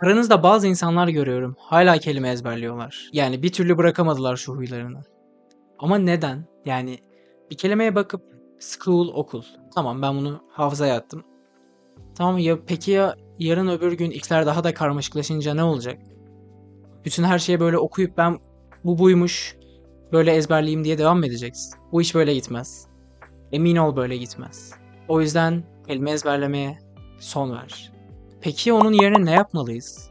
Aranızda bazı insanlar görüyorum. Hala kelime ezberliyorlar. Yani bir türlü bırakamadılar şu huylarını. Ama neden? Yani bir kelimeye bakıp school, okul. Tamam ben bunu hafızaya attım. Tamam ya peki ya yarın öbür gün işler daha da karmaşıklaşınca ne olacak? Bütün her şeye böyle okuyup ben bu buymuş böyle ezberleyeyim diye devam mı edeceksin? Bu iş böyle gitmez. Emin ol böyle gitmez. O yüzden kelime ezberlemeye son ver. Peki onun yerine ne yapmalıyız?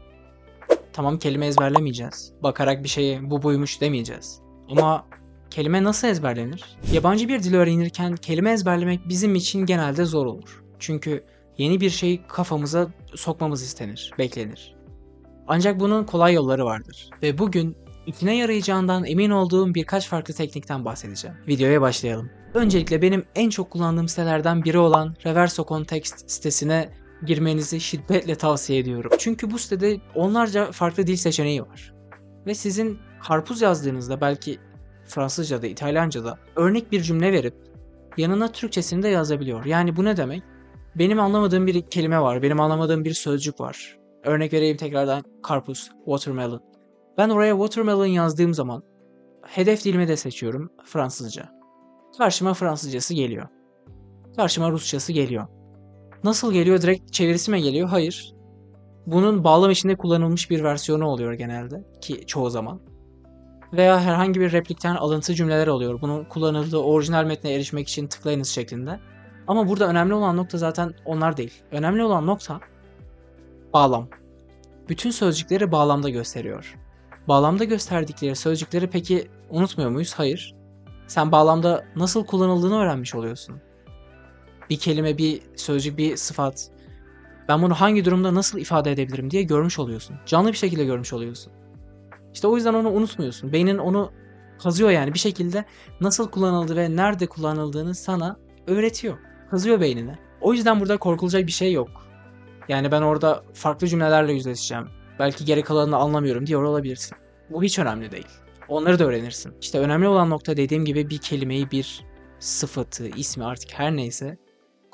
Tamam kelime ezberlemeyeceğiz. Bakarak bir şeye bu buymuş demeyeceğiz. Ama kelime nasıl ezberlenir? Yabancı bir dil öğrenirken kelime ezberlemek bizim için genelde zor olur. Çünkü yeni bir şey kafamıza sokmamız istenir, beklenir. Ancak bunun kolay yolları vardır. Ve bugün içine yarayacağından emin olduğum birkaç farklı teknikten bahsedeceğim. Videoya başlayalım. Öncelikle benim en çok kullandığım sitelerden biri olan Reverso Context sitesine girmenizi şiddetle tavsiye ediyorum. Çünkü bu sitede onlarca farklı dil seçeneği var. Ve sizin karpuz yazdığınızda belki Fransızca'da, İtalyanca'da örnek bir cümle verip yanına Türkçesini de yazabiliyor. Yani bu ne demek? Benim anlamadığım bir kelime var, benim anlamadığım bir sözcük var. Örnek vereyim tekrardan karpuz, watermelon. Ben oraya watermelon yazdığım zaman hedef dilimi de seçiyorum Fransızca. Karşıma Fransızcası geliyor. Karşıma Rusçası geliyor. Nasıl geliyor? Direkt çevirisi mi geliyor? Hayır. Bunun bağlam içinde kullanılmış bir versiyonu oluyor genelde ki çoğu zaman. Veya herhangi bir replikten alıntı cümleler oluyor. Bunun kullanıldığı orijinal metne erişmek için tıklayınız şeklinde. Ama burada önemli olan nokta zaten onlar değil. Önemli olan nokta bağlam. Bütün sözcükleri bağlamda gösteriyor. Bağlamda gösterdikleri sözcükleri peki unutmuyor muyuz? Hayır. Sen bağlamda nasıl kullanıldığını öğrenmiş oluyorsun. Bir kelime, bir sözcük, bir sıfat. Ben bunu hangi durumda nasıl ifade edebilirim diye görmüş oluyorsun. Canlı bir şekilde görmüş oluyorsun. İşte o yüzden onu unutmuyorsun. Beynin onu kazıyor yani bir şekilde nasıl kullanıldığı ve nerede kullanıldığını sana öğretiyor. Kazıyor beynine. O yüzden burada korkulacak bir şey yok. Yani ben orada farklı cümlelerle yüzleşeceğim. Belki geri kalanını anlamıyorum diyor olabilirsin. Bu hiç önemli değil. Onları da öğrenirsin. İşte önemli olan nokta dediğim gibi bir kelimeyi bir sıfatı, ismi artık her neyse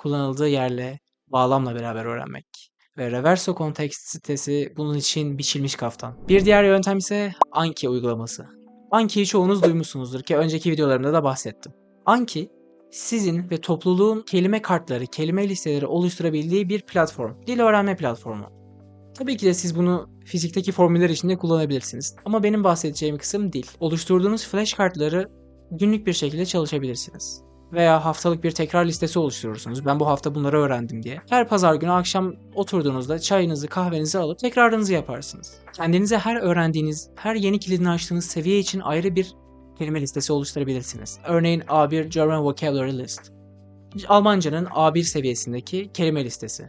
kullanıldığı yerle, bağlamla beraber öğrenmek. Ve Reverso Context sitesi bunun için biçilmiş kaftan. Bir diğer yöntem ise Anki uygulaması. Anki'yi çoğunuz duymuşsunuzdur ki önceki videolarımda da bahsettim. Anki, sizin ve topluluğun kelime kartları, kelime listeleri oluşturabildiği bir platform. Dil öğrenme platformu. Tabii ki de siz bunu fizikteki formüller içinde kullanabilirsiniz. Ama benim bahsedeceğim kısım dil. Oluşturduğunuz flash kartları günlük bir şekilde çalışabilirsiniz veya haftalık bir tekrar listesi oluşturursunuz. Ben bu hafta bunları öğrendim diye. Her pazar günü akşam oturduğunuzda çayınızı kahvenizi alıp tekrarınızı yaparsınız. Kendinize her öğrendiğiniz, her yeni kilidini açtığınız seviye için ayrı bir kelime listesi oluşturabilirsiniz. Örneğin A1 German Vocabulary List. Almanca'nın A1 seviyesindeki kelime listesi.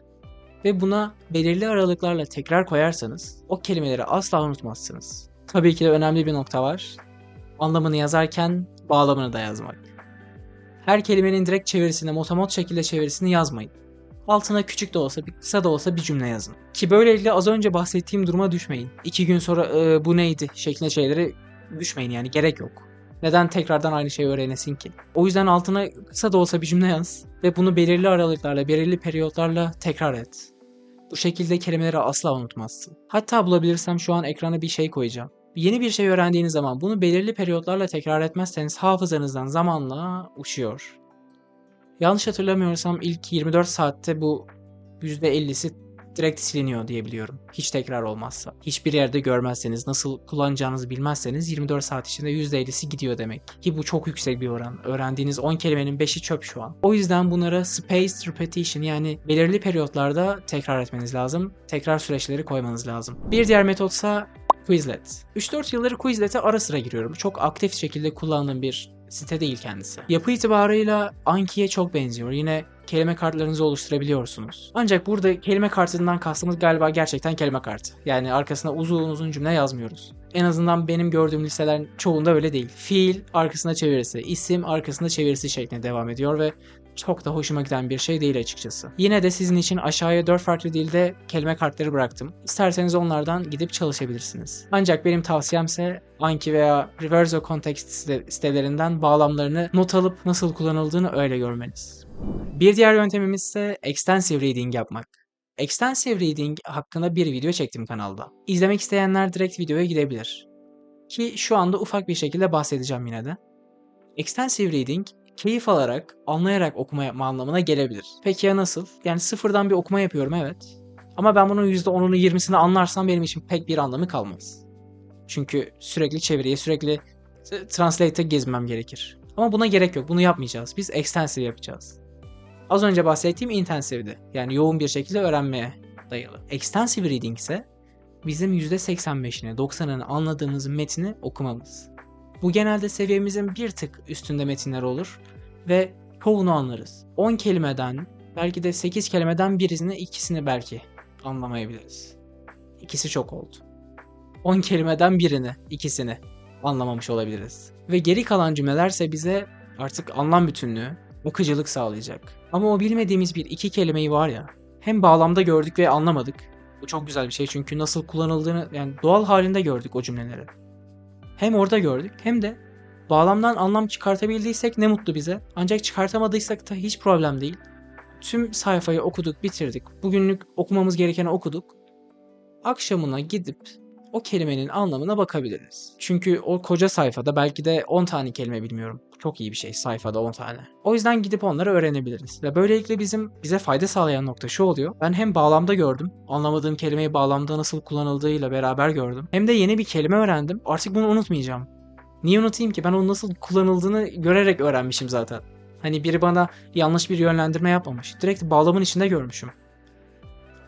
Ve buna belirli aralıklarla tekrar koyarsanız o kelimeleri asla unutmazsınız. Tabii ki de önemli bir nokta var. Anlamını yazarken bağlamını da yazmak. Her kelimenin direkt çevirisini, motomot şekilde çevirisini yazmayın. Altına küçük de olsa, kısa da olsa bir cümle yazın. Ki böylelikle az önce bahsettiğim duruma düşmeyin. İki gün sonra e, bu neydi şeklinde şeylere düşmeyin yani gerek yok. Neden tekrardan aynı şeyi öğrenesin ki? O yüzden altına kısa da olsa bir cümle yaz ve bunu belirli aralıklarla, belirli periyotlarla tekrar et. Bu şekilde kelimeleri asla unutmazsın. Hatta bulabilirsem şu an ekrana bir şey koyacağım. Yeni bir şey öğrendiğiniz zaman bunu belirli periyotlarla tekrar etmezseniz hafızanızdan zamanla uçuyor. Yanlış hatırlamıyorsam ilk 24 saatte bu %50'si direkt siliniyor diye biliyorum. Hiç tekrar olmazsa. Hiçbir yerde görmezseniz, nasıl kullanacağınızı bilmezseniz 24 saat içinde %50'si gidiyor demek. Ki bu çok yüksek bir oran. Öğrendiğiniz 10 kelimenin 5'i çöp şu an. O yüzden bunlara spaced repetition yani belirli periyotlarda tekrar etmeniz lazım. Tekrar süreçleri koymanız lazım. Bir diğer metotsa Quizlet. 3-4 yılları Quizlet'e ara sıra giriyorum. Çok aktif şekilde kullandığım bir site değil kendisi. Yapı itibarıyla Anki'ye çok benziyor. Yine kelime kartlarınızı oluşturabiliyorsunuz. Ancak burada kelime kartından kastımız galiba gerçekten kelime kartı. Yani arkasına uzun uzun cümle yazmıyoruz. En azından benim gördüğüm listelerin çoğunda öyle değil. Fiil arkasına çevirisi, isim arkasında çevirisi şeklinde devam ediyor ve çok da hoşuma giden bir şey değil açıkçası. Yine de sizin için aşağıya 4 farklı dilde kelime kartları bıraktım. İsterseniz onlardan gidip çalışabilirsiniz. Ancak benim tavsiyemse Anki veya Reverso Context sitelerinden bağlamlarını not alıp nasıl kullanıldığını öyle görmeniz. Bir diğer yöntemimiz ise extensive reading yapmak. Extensive Reading hakkında bir video çektim kanalda. İzlemek isteyenler direkt videoya gidebilir. Ki şu anda ufak bir şekilde bahsedeceğim yine de. Extensive Reading keyif alarak, anlayarak okuma yapma anlamına gelebilir. Peki ya nasıl? Yani sıfırdan bir okuma yapıyorum evet. Ama ben bunun %10'unu 20'sini anlarsam benim için pek bir anlamı kalmaz. Çünkü sürekli çeviriye, sürekli translate'e gezmem gerekir. Ama buna gerek yok. Bunu yapmayacağız. Biz extensive yapacağız. Az önce bahsettiğim intensive'di. Yani yoğun bir şekilde öğrenmeye dayalı. Extensive reading ise bizim %85'ini, 90'ını anladığımız metni okumamız. Bu genelde seviyemizin bir tık üstünde metinler olur ve çoğunu anlarız. 10 kelimeden, belki de 8 kelimeden birisini, ikisini belki anlamayabiliriz. İkisi çok oldu. 10 kelimeden birini, ikisini anlamamış olabiliriz. Ve geri kalan cümlelerse bize artık anlam bütünlüğü, akıcılık sağlayacak. Ama o bilmediğimiz bir iki kelimeyi var ya, hem bağlamda gördük ve anlamadık. Bu çok güzel bir şey çünkü nasıl kullanıldığını yani doğal halinde gördük o cümleleri. Hem orada gördük hem de bağlamdan anlam çıkartabildiysek ne mutlu bize. Ancak çıkartamadıysak da hiç problem değil. Tüm sayfayı okuduk, bitirdik. Bugünlük okumamız gerekeni okuduk. Akşamına gidip o kelimenin anlamına bakabiliriz. Çünkü o koca sayfada belki de 10 tane kelime bilmiyorum. Çok iyi bir şey sayfada 10 tane. O yüzden gidip onları öğrenebiliriz. Ve böylelikle bizim bize fayda sağlayan nokta şu oluyor. Ben hem bağlamda gördüm. Anlamadığım kelimeyi bağlamda nasıl kullanıldığıyla beraber gördüm. Hem de yeni bir kelime öğrendim. Artık bunu unutmayacağım. Niye unutayım ki? Ben onun nasıl kullanıldığını görerek öğrenmişim zaten. Hani biri bana yanlış bir yönlendirme yapmamış. Direkt bağlamın içinde görmüşüm.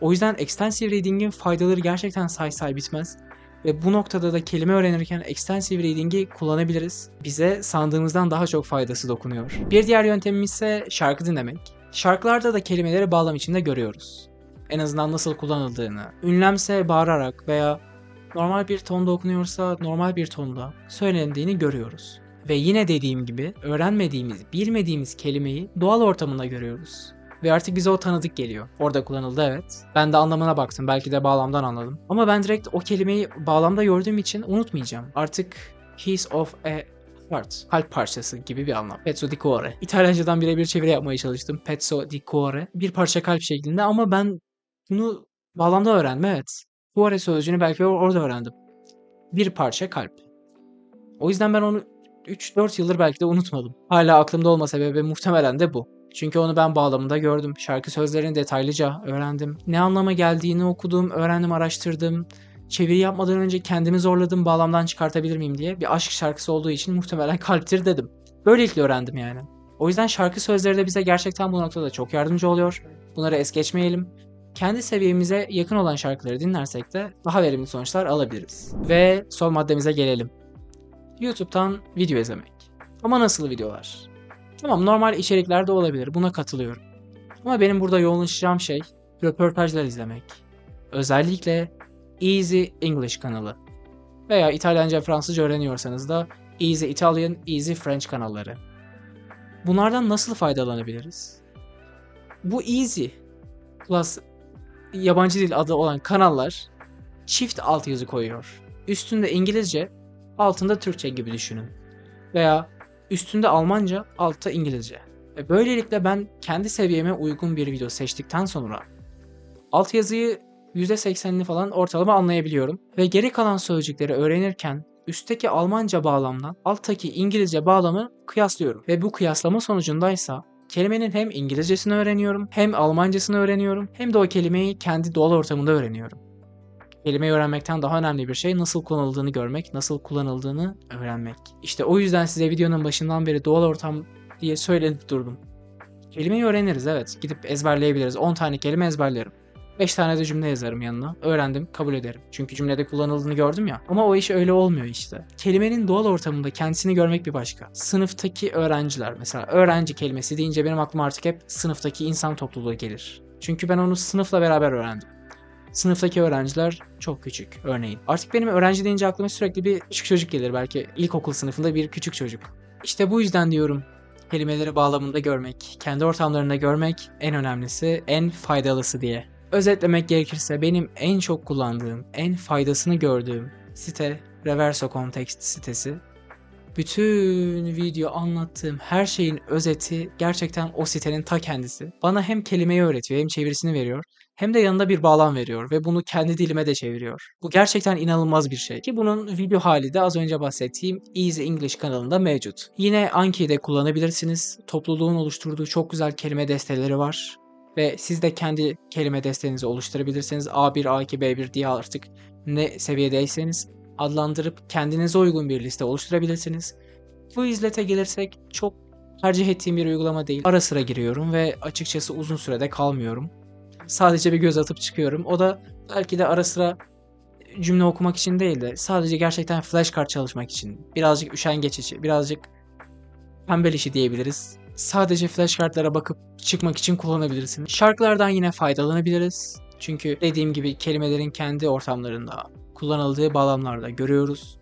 O yüzden extensive reading'in faydaları gerçekten say say bitmez. Ve bu noktada da kelime öğrenirken extensive reading'i kullanabiliriz. Bize sandığımızdan daha çok faydası dokunuyor. Bir diğer yöntemimiz ise şarkı dinlemek. Şarkılarda da kelimeleri bağlam içinde görüyoruz. En azından nasıl kullanıldığını. Ünlemse bağırarak veya normal bir tonda okunuyorsa normal bir tonda söylendiğini görüyoruz. Ve yine dediğim gibi öğrenmediğimiz, bilmediğimiz kelimeyi doğal ortamında görüyoruz. Ve artık bize o tanıdık geliyor. Orada kullanıldı evet. Ben de anlamına baktım. Belki de bağlamdan anladım. Ama ben direkt o kelimeyi bağlamda gördüğüm için unutmayacağım. Artık piece of a heart. Kalp parçası gibi bir anlam. Pezzo di cuore. İtalyancadan birebir çeviri yapmaya çalıştım. Pezzo di cuore. Bir parça kalp şeklinde ama ben bunu bağlamda öğrendim evet. Cuore sözcüğünü belki or- orada öğrendim. Bir parça kalp. O yüzden ben onu 3-4 yıldır belki de unutmadım. Hala aklımda olma sebebi muhtemelen de bu. Çünkü onu ben bağlamında gördüm. Şarkı sözlerini detaylıca öğrendim. Ne anlama geldiğini okudum, öğrendim, araştırdım. Çeviri yapmadan önce kendimi zorladım bağlamdan çıkartabilir miyim diye. Bir aşk şarkısı olduğu için muhtemelen kalptir dedim. Böylelikle öğrendim yani. O yüzden şarkı sözleri de bize gerçekten bu noktada çok yardımcı oluyor. Bunları es geçmeyelim. Kendi seviyemize yakın olan şarkıları dinlersek de daha verimli sonuçlar alabiliriz. Ve son maddemize gelelim. YouTube'dan video izlemek. Ama nasıl videolar? Tamam normal içerikler de olabilir. Buna katılıyorum. Ama benim burada yoğunlaşacağım şey röportajlar izlemek. Özellikle Easy English kanalı. Veya İtalyanca Fransızca öğreniyorsanız da Easy Italian, Easy French kanalları. Bunlardan nasıl faydalanabiliriz? Bu Easy plus yabancı dil adı olan kanallar çift altyazı koyuyor. Üstünde İngilizce, altında Türkçe gibi düşünün. Veya üstünde Almanca, altta İngilizce. Ve böylelikle ben kendi seviyeme uygun bir video seçtikten sonra altyazıyı %80'ini falan ortalama anlayabiliyorum. Ve geri kalan sözcükleri öğrenirken üstteki Almanca bağlamla alttaki İngilizce bağlamı kıyaslıyorum. Ve bu kıyaslama sonucundaysa kelimenin hem İngilizcesini öğreniyorum, hem Almancasını öğreniyorum, hem de o kelimeyi kendi doğal ortamında öğreniyorum. Kelimeyi öğrenmekten daha önemli bir şey nasıl kullanıldığını görmek, nasıl kullanıldığını öğrenmek. İşte o yüzden size videonun başından beri doğal ortam diye söylenip durdum. Kelimeyi öğreniriz evet. Gidip ezberleyebiliriz. 10 tane kelime ezberlerim. 5 tane de cümle yazarım yanına. Öğrendim, kabul ederim. Çünkü cümlede kullanıldığını gördüm ya. Ama o iş öyle olmuyor işte. Kelimenin doğal ortamında kendisini görmek bir başka. Sınıftaki öğrenciler mesela öğrenci kelimesi deyince benim aklıma artık hep sınıftaki insan topluluğu gelir. Çünkü ben onu sınıfla beraber öğrendim. Sınıftaki öğrenciler çok küçük örneğin. Artık benim öğrenci deyince aklıma sürekli bir küçük çocuk gelir. Belki ilkokul sınıfında bir küçük çocuk. İşte bu yüzden diyorum kelimeleri bağlamında görmek, kendi ortamlarında görmek en önemlisi, en faydalısı diye. Özetlemek gerekirse benim en çok kullandığım, en faydasını gördüğüm site Reverso Context sitesi. Bütün video anlattığım her şeyin özeti gerçekten o sitenin ta kendisi. Bana hem kelimeyi öğretiyor hem çevirisini veriyor. Hem de yanında bir bağlam veriyor ve bunu kendi dilime de çeviriyor. Bu gerçekten inanılmaz bir şey. Ki bunun video hali de az önce bahsettiğim Easy English kanalında mevcut. Yine Anki'de kullanabilirsiniz. Topluluğun oluşturduğu çok güzel kelime desteleri var. Ve siz de kendi kelime destenizi oluşturabilirsiniz. A1, A2, B1 diye artık ne seviyedeyseniz adlandırıp kendinize uygun bir liste oluşturabilirsiniz. Bu izlete gelirsek çok tercih ettiğim bir uygulama değil. Ara sıra giriyorum ve açıkçası uzun sürede kalmıyorum. Sadece bir göz atıp çıkıyorum. O da belki de ara sıra cümle okumak için değil de sadece gerçekten flashcard çalışmak için. Birazcık üşengeç içi, birazcık pembel işi diyebiliriz. Sadece flashcardlara bakıp çıkmak için kullanabilirsiniz. Şarkılardan yine faydalanabiliriz. Çünkü dediğim gibi kelimelerin kendi ortamlarında kullanıldığı bağlamlarda görüyoruz.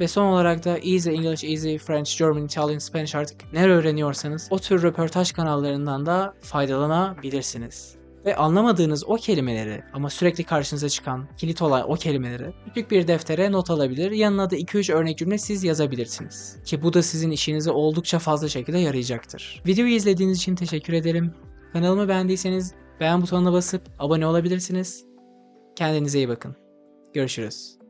Ve son olarak da Easy English, Easy French, German, Italian, Spanish artık ne öğreniyorsanız o tür röportaj kanallarından da faydalanabilirsiniz. Ve anlamadığınız o kelimeleri ama sürekli karşınıza çıkan kilit olan o kelimeleri küçük bir deftere not alabilir. Yanına da 2-3 örnek cümle siz yazabilirsiniz. Ki bu da sizin işinize oldukça fazla şekilde yarayacaktır. Videoyu izlediğiniz için teşekkür ederim. Kanalımı beğendiyseniz beğen butonuna basıp abone olabilirsiniz. Kendinize iyi bakın. Görüşürüz.